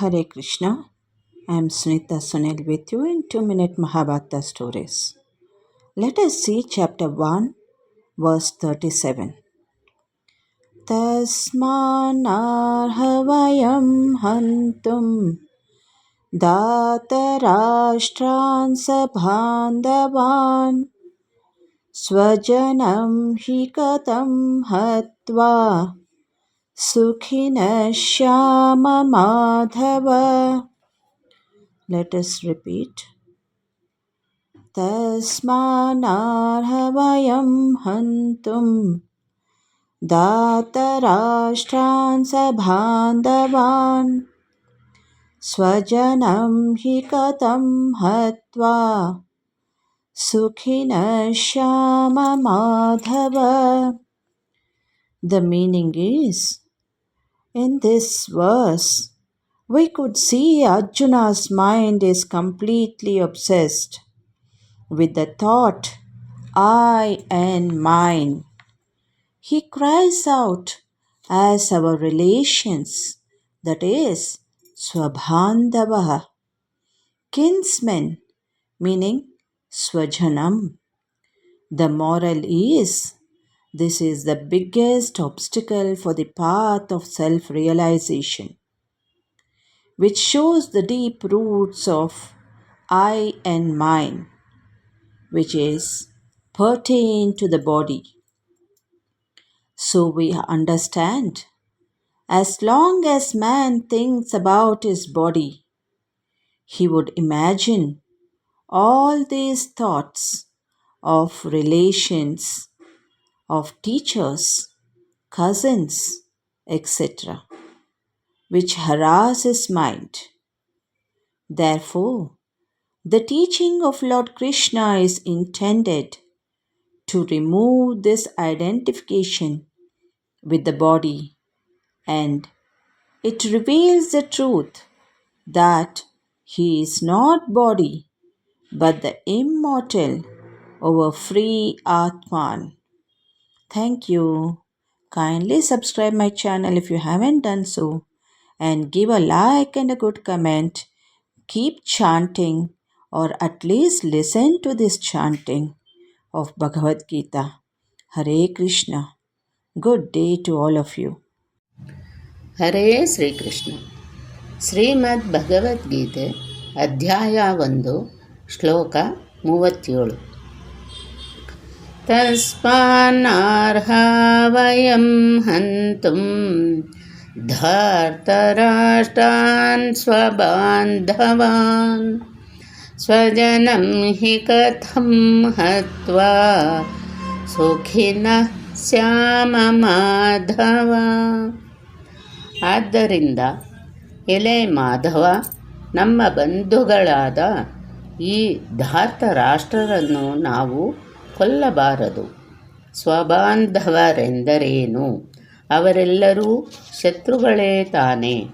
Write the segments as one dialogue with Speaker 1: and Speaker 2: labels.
Speaker 1: Hare Krishna. I am Sunita Sunil with you in 2 Minute Mahabharata Stories. Let us see chapter 1, verse 37. तस्मान्नार्हवयं हन्तुं दातराष्ट्रान् सबान्धवान् स्वजनं हि कथं Sukhina Shyam Madhava. Let us repeat. तस्मानार्हवयं हन्तुं दातराष्ट्रान् स बान्धवान् स्वजनं हि कथं हत्वा सुखिनः श्याममाधव the meaning is In this verse, we could see Arjuna's mind is completely obsessed with the thought, I and mine. He cries out as our relations, that is, Swabhandavaha, kinsmen, meaning Swajanam. The moral is this is the biggest obstacle for the path of self realization, which shows the deep roots of I and mine, which is pertain to the body. So we understand as long as man thinks about his body, he would imagine all these thoughts of relations of teachers, cousins, etc., which harass his mind. Therefore, the teaching of Lord Krishna is intended to remove this identification with the body and it reveals the truth that he is not body but the immortal over free Atman. Thank you. Kindly subscribe my channel if you haven't done so and give a like and a good comment. Keep chanting or at least listen to this chanting of Bhagavad Gita. Hare Krishna. Good day to all of you.
Speaker 2: ಹರೇ ಶ್ರೀಕೃಷ್ಣ ಶ್ರೀಮದ್ ಭಗವದ್ಗೀತೆ ಅಧ್ಯಾಯ ಒಂದು ಶ್ಲೋಕ ಮೂವತ್ತೇಳು ತಸ್ಮಾನ್ನರ್ಹಾ वयं ಹಂತುಂ ಧಾರ್ತರಾಷ್ಟ್ರಾನ್ ಸ್ವಬಾಂಧವಾನ್ ಸ್ವಜನಂ ಹಿ ಕಥಂ ಹತ್ವಾ ಸುಖಿನಃ ಶ್ಯಾಮ ಮಾಧವ ಆದ್ದರಿಂದ ಎಲೆ ಮಾಧವ, ನಮ್ಮ ಬಂಧುಗಳಾದ ಈ ಧಾರ್ತ ರಾಷ್ಟ್ರರನ್ನು ನಾವು ಕೊಲ್ಲಬಾರದು. ಸ್ವಬಾಂಧವರೆಂದರೇನು? ಅವರೆಲ್ಲರೂ ಶತ್ರುಗಳೇ ತಾನೆ.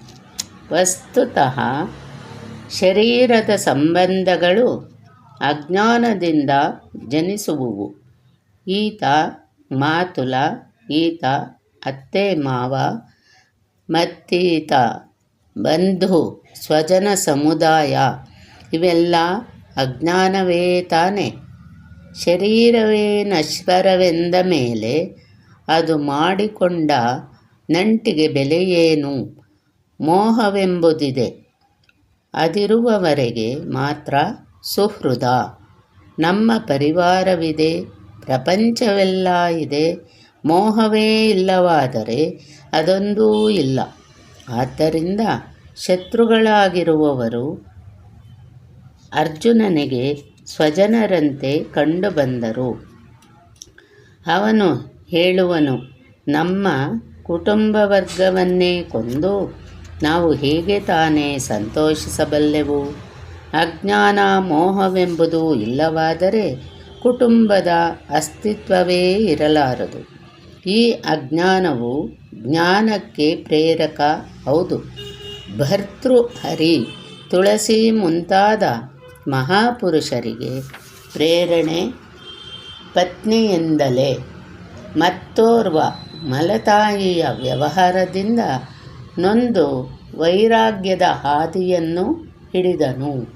Speaker 2: ವಸ್ತುತಃ ಶರೀರದ ಸಂಬಂಧಗಳು ಅಜ್ಞಾನದಿಂದ ಜನಿಸುವುವು. ಈತ ಮಾತುಲ, ಈತ ಅತ್ತೆ ಮಾವ, ಮತ್ತೀತ ಬಂಧು, ಸ್ವಜನ ಸಮುದಾಯ, ಇವೆಲ್ಲ ಅಜ್ಞಾನವೇ ತಾನೆ. ಶರೀರವೇ ನಶ್ವರವೆಂದ ಮೇಲೆ ಅದು ಮಾಡಿಕೊಂಡ ನಂಟಿಗೆ ಬೆಲೆಯೇನು? ಮೋಹವೆಂಬುದಿದೆ. ಅದಿರುವವರೆಗೆ ಮಾತ್ರ ಸುಹೃದ. ನಮ್ಮ ಪರಿವಾರವಿದೆ, ಪ್ರಪಂಚವೆಲ್ಲ ಇದೆ, ಮೋಹವೇ ಇಲ್ಲವಾದರೆ ಅದೊಂದೂ ಇಲ್ಲ. ಆದ್ದರಿಂದ ಶತ್ರುಗಳಾಗಿರುವವರು ಅರ್ಜುನನಿಗೆ ಸ್ವಜನರಂತೆ ಕಂಡುಬಂದರು. ಅವನು ಹೇಳುವನು, ನಮ್ಮ ಕುಟುಂಬ ವರ್ಗವನ್ನೇ ಕೊಂದು ನಾವು ಹೇಗೆ ತಾನೇ ಸಂತೋಷಿಸಬಲ್ಲೆವು? ಅಜ್ಞಾನ ಮೋಹವೆಂಬುದು ಇಲ್ಲವಾದರೆ ಕುಟುಂಬದ ಅಸ್ತಿತ್ವವೇ ಇರಲಾರದು. ಈ ಅಜ್ಞಾನವು ಜ್ಞಾನಕ್ಕೆ ಪ್ರೇರಕ, ಹೌದು. ಭರ್ತೃಹರಿ ತುಳಸಿ ಮುಂತಾದ ಮಹಾಪುರುಷರಿಗೆ ಪ್ರೇರಣೆ ಪತ್ನಿಯಿಂದಲೇ. ಮತ್ತೋರ್ವ ಮಲತಾಯಿಯ ವ್ಯವಹಾರದಿಂದ ನೊಂದು ವೈರಾಗ್ಯದ ಹಾದಿಯನ್ನು ಹಿಡಿದನು.